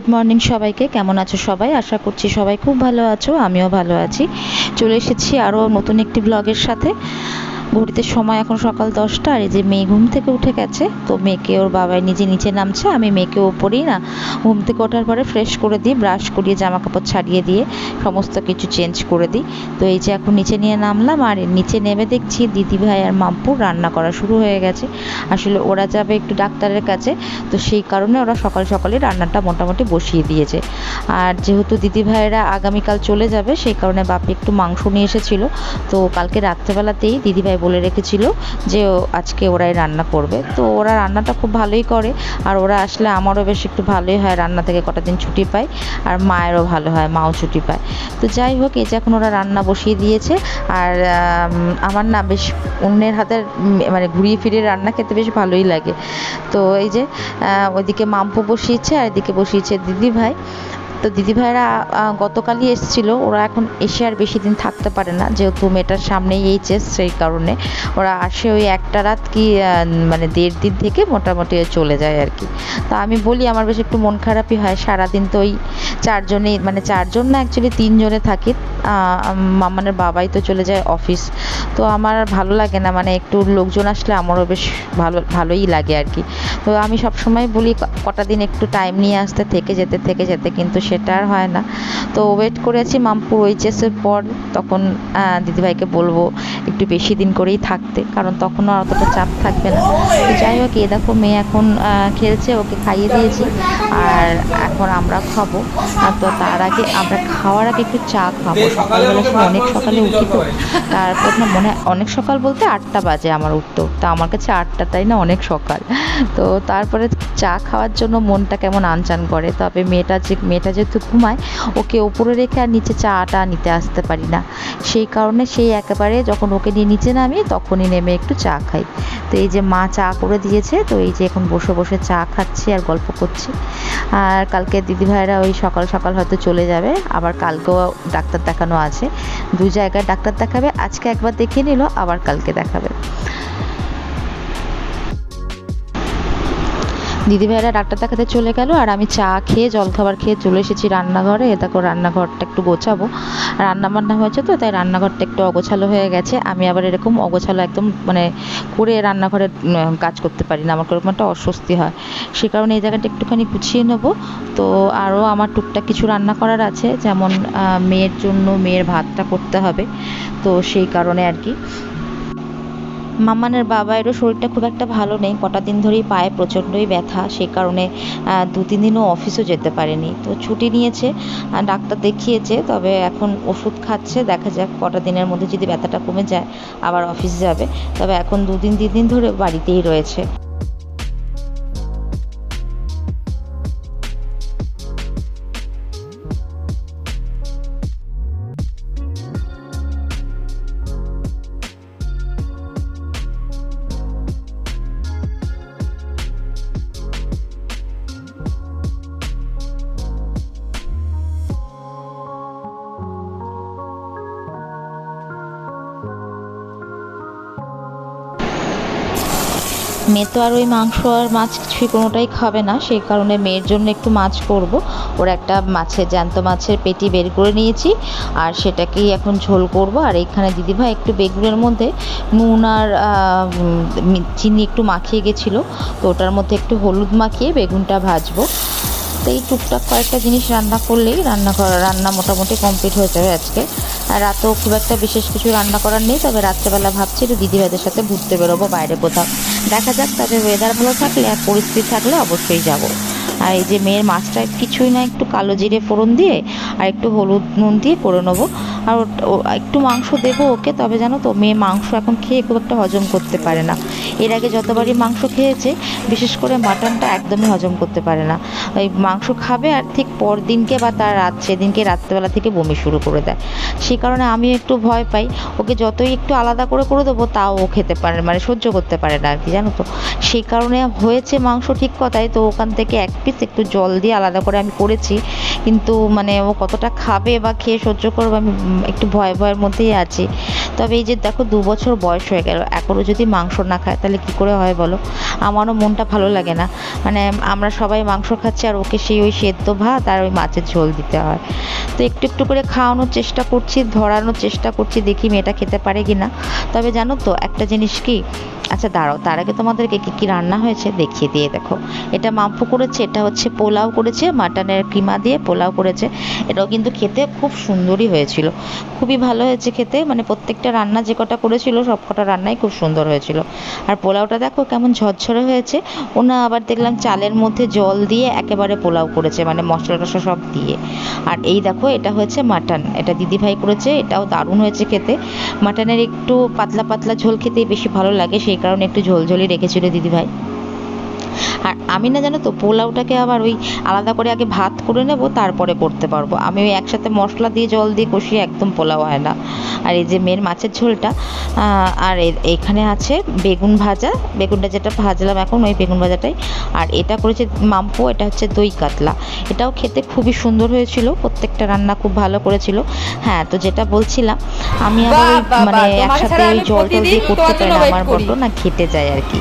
Good morning সবাইকে। কেমন আছো সবাই? আশা করছি সবাই খুব ভালো আছো, আমিও ভালো আছি। চলে এসেছি আরও নতুন একটি ব্লগের সাথে। ঘড়িতে সময় এখন সকাল দশটা, আর এই যে মেয়ে ঘুম থেকে উঠে গেছে, তো মেয়েকে ওর বাবাই নিজে নিচে নামছে, আমি মেয়েকে ওপরেই না ঘুম থেকে ওঠার পরে ফ্রেশ করে দিই ব্রাশ করিয়ে জামা কাপড় ছাড়িয়ে দিয়ে সমস্ত কিছু চেঞ্জ করে দিই। তো এই যে এখন নিচে নিয়ে নামলাম, আর নিচে নেমে দেখছি দিদি ভাই আর মাম্পু রান্না করা শুরু হয়ে গেছে। আসলে ওরা যাবে একটু ডাক্তারের কাছে, তো সেই কারণে ওরা সকাল সকালে রান্নাটা মোটামুটি বসিয়ে দিয়েছে। আর যেহেতু দিদি ভাইয়েরা আগামীকাল চলে যাবে, সেই কারণে বাপি একটু মাংস নিয়ে এসেছিল। তো কালকে রাত্রেবেলাতেই দিদি ভাই বলে রেখেছিল যে আজকে ওরাই রান্না করবে। তো ওরা রান্নাটা খুব ভালোই করে, আর ওরা আসলে আমারও বেশ একটু ভালোই হয়। রান্না থেকে কটা দিন ছুটি পায় আর মায়েরও ভালো হয়, মাও ছুটি পায়। তো যাই হোক, এই যে এখন ওরা রান্না বসিয়ে দিয়েছে আর আমার না বেশ অন্যের হাতের মানে ঘুরিয়ে ফিরিয়ে রান্না খেতে বেশ ভালোই লাগে। তো এই যে ওইদিকে মাম্পু বসিয়েছে আর এদিকে বসিয়েছে দিদি ভাই তো দিদিভাইরা গতকালই এসেছিল। ওরা এখন এসে আর বেশি দিন থাকতে পারে না, যেহেতু মেয়েটার সামনেই এইচএস, সেই কারণে ওরা আসে ওই একটা রাত কি মানে দেড় দিন থেকে মোটামুটি চলে যায় আর কি। তা আমি বলি, আমার বেশ একটু মন খারাপই হয়, সারাদিন তো ওই চারজনেই মানে চারজন না অ্যাকচুয়ালি তিনজনে থাকি। মামানের বাবাই তো চলে যায় অফিস তো আমার ভালো লাগে না মানে একটু লোকজন আসলে আমারও বেশ ভালো, ভালোই লাগে আর কি। তো আমি সব সময় বলি কটা দিন একটু টাইম নিয়ে আসতে, থেকে যেতে থেকে যেতে, কিন্তু সেটা আর হয় না। তো ওয়েট করেছি মামপুর এইচএসের পর তখন দিদিভাইকে বলব একটু বেশি দিন করেই থাকতে, কারণ তখন আর অতটা চাপ থাকবে না। তো যাই হোক, এ দেখো মেয়ে এখন খেলছে, ওকে খাইয়ে দিয়েছি, আর এখন আমরা খাব। তো তার আগে আমরা খাওয়ার আগে একটু চা খাব। সকালবেলা সময় অনেক সকালে উঠি তো। তারপর না মনে অনেক সকাল বলতে আটটা বাজে আমার উঠতো। তা আমার কাছে আটটা, তাই না? অনেক সকাল। তো তারপরে চা খাওয়ার জন্য মনটা কেমন আনচান করে। তবে মেয়েটা যে, মেয়েটা যেহেতু ঘুমায়, ওকে ওপরে রেখে আর নিচে চাটা নিতে আসতে পারি না। সেই কারণে সেই একেবারে যখন ওকে নিয়ে নিচে নামি তখনই নেমে একটু চা খাই। তো এই যে মা চা করে দিয়েছে, তো এই যে এখন বসে বসে চা খাচ্ছি আর গল্প করছি। আর কালকে দিদিভাইরা ওই সকাল সকাল হয়তো চলে যাবে, আবার কালকেও ডাক্তার দেখানো আছে। দু জায়গায় ডাক্তার দেখাবে, আজকে একবার দেখিয়ে নিল, আবার কালকে দেখাবে। দিদিভাইরা ডাক্তার দেখাতে চলে গেল আর আমি চা খেয়ে জলখাবার খেয়ে চলে এসেছি রান্নাঘরে। দেখো রান্নাঘরটা একটু গোছাবো। রান্না বান্না হয়েছে তো, তাই রান্নাঘরটা একটু অগোছালো হয়ে গেছে। আমি আবার এরকম অগোছালো একদম মানে করে রান্নাঘরে কাজ করতে পারি না। আমার এরকম একটা অস্বস্তি হয়। সে কারণে এই জায়গাটা একটুখানি গুছিয়ে নেব। তো আরও আমার টুকটাক কিছু রান্না করার আছে। যেমন মেয়ের জন্য মেয়ের ভাতটা করতে হবে। তো সেই কারণে আর কি। মামানের বাবারও শরীরটা খুব একটা ভালো নেই। কটা দিন ধরেই পায়ে প্রচণ্ডই ব্যথা। সে কারণে দু তিন দিনও অফিসও যেতে পারেনি। তো ছুটি নিয়েছে ডাক্তার দেখিয়েছে, তবে এখন ওষুধ খাচ্ছে। দেখা যাক কটা দিনের মধ্যে যদি ব্যথাটা কমে যায়, আবার অফিস যাবে। তবে এখন দুদিন তিন দিন ধরে বাড়িতেই রয়েছে। মেয়ে তো আর ওই মাংস আর মাছ কিছুই কোনোটাই খাবে না, সেই কারণে মেয়ের জন্য একটু মাছ করব। ওর একটা মাছের, জ্যান্ত মাছের পেটি বের করে নিয়েছি আর সেটাকেই এখন ঝোল করব। আর এইখানে দিদিভাই একটু বেগুনের মধ্যে নুন আর চিনি একটু মাখিয়ে গেছিল, তো ওটার মধ্যে একটু হলুদ মাখিয়ে বেগুনটা ভাজবো। তো এই টুকটাক কয়েকটা জিনিস রান্না করলেই রান্না করা, রান্না মোটামুটি কমপ্লিট হয়ে যাবে আজকে। রাতেও খুব একটা বিশেষ কিছু রান্না করার নেই, তবে রাত্রেবেলা ভাবছি একটু দিদিভাইদের সাথে ঘুরতে বেরোবো বাইরে কোথাও। দেখা যাক তবে ওয়েদার ভালো থাকলে আর পরিস্থিতি থাকলে অবশ্যই যাব। আর এই যে মেয়ের মাছটা কিছুই না, একটু কালো জিরে ফোড়ন দিয়ে আর একটু হলুদ নুন দিয়ে করে নেব। আর একটু মাংস দেবো ওকে, তবে জানো তো, মেয়ে মাংস এখন খেয়ে খুব একটা হজম করতে পারে না। এর আগে যতবারই মাংস খেয়েছে, বিশেষ করে মাটনটা একদমই হজম করতে পারে না। ওই মাংস খাবে আর ঠিক পর দিনকে বা তার রাত, সেদিনকে রাত্রেবেলা থেকে বমি শুরু করে দেয়। সেই কারণে আমি একটু ভয় পাই। ওকে যতই একটু আলাদা করে করে দেবো, তাও ও খেতে পারে মানে সহ্য করতে পারে না আর কি, জানো তো। সেই কারণে হয়েছে মাংস ঠিক কথাই, তো ওখান থেকে এক পিস একটু জল দিয়ে আলাদা করে আমি করেছি। কিন্তু মানে ও কতটা খাবে বা খেয়ে সহ্য করবে আমি একটু ভয় ভয়ের মধ্যেই আছি। তবে এই যে দেখো দু বছর বয়স হয়ে গেল এখনও যদি মাংস না খায় তাহলে কি করে হয় বলো? আমারও মনটা ভালো লাগে না। মানে আমরা সবাই মাংস খাচ্ছি আর ওকে সেই ওই সেদ্ধ ভাত আর ওই মাছের ঝোল দিতে হয়। তো একটু একটু করে খাওয়ানোর চেষ্টা করছি, ধরানোর চেষ্টা করছি, দেখি মেয়েটা খেতে পারে কি না তবে জানো তো একটা জিনিস কি? আচ্ছা দাঁড়াও, তার আগে তোমাদেরকে কী কী রান্না হয়েছে দেখিয়ে দিয়ে দেখো। এটা মাম্পু করেছে, এটা হচ্ছে পোলাও করেছে, মাটনের কিমা দিয়ে পোলাও করেছে। এটাও কিন্তু খেতে খুব সুন্দরই হয়েছিল। খুবই ভালো হয়েছে খেতে মানে প্রত্যেকটা রান্না যে কটা করেছিল, সব কটা রান্নাই খুব সুন্দর হয়েছিল। আর পোলাওটা দেখো কেমন ঝরঝরে হয়েছে। ওনা আবার দেখলাম চালের মধ্যে জল দিয়ে একেবারে পোলাও করেছে মানে মশলা টশলা সব দিয়ে। আর এই দেখো, এটা হয়েছে মাটন, এটা দিদিভাই করেছে, এটাও দারুণ হয়েছে খেতে। মাটনের একটু পাতলা পাতলা ঝোল খেতেই বেশি ভালো লাগে, সেই কারণে একটু ঝোল ঝোলই রেখেছিল দিদিভাই। আর আমি না জানো তো পোলাওটাকে আবার ওই আলাদা করে আগে ভাত করে নেব তারপরে করতে পারব। আমি ওই একসাথে মশলা দিয়ে জল দিয়ে কষিয়ে একদম পোলাও হয় না। আর এই যে মেয়ের মাছের ঝোলটা আর এখানে আছে বেগুন ভাজা। বেগুনটা যেটা ভাজলাম এখন ওই বেগুন ভাজাটাই। আর এটা করেছে মাম্পো এটা হচ্ছে দই কাতলা। এটাও খেতে খুবই সুন্দর হয়েছিল প্রত্যেকটা রান্না খুব ভালো করেছিল। হ্যাঁ তো যেটা বলছিলাম আমি আবার মানে একসাথে ওই জল টল দিয়ে করতে পারি না আমার। বড্ড না খেতে যায় আর কি।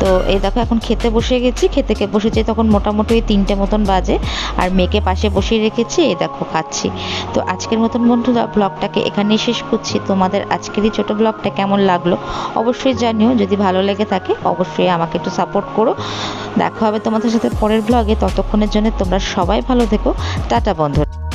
তো এই দেখো এখন খেতে বসে গেছি, খেতে খেয়ে বসেছি, তখন মোটামুটি ওই তিনটে মতন বাজে, আর মেয়েকে পাশে বসিয়ে রেখেছি, এই দেখো খাচ্ছি। তো আজকের মতন বন্ধুরা ব্লগটাকে এখানেই শেষ করছি। তোমাদের আজকের এই ছোটো ব্লগটা কেমন লাগল অবশ্যই জানিও, যদি ভালো লেগে থাকে অবশ্যই আমাকে একটু সাপোর্ট করো। দেখা হবে তোমাদের সাথে পরের ব্লগে, ততক্ষণের জন্য তোমরা সবাই ভালো থেকো। টাটা বন্ধুরা।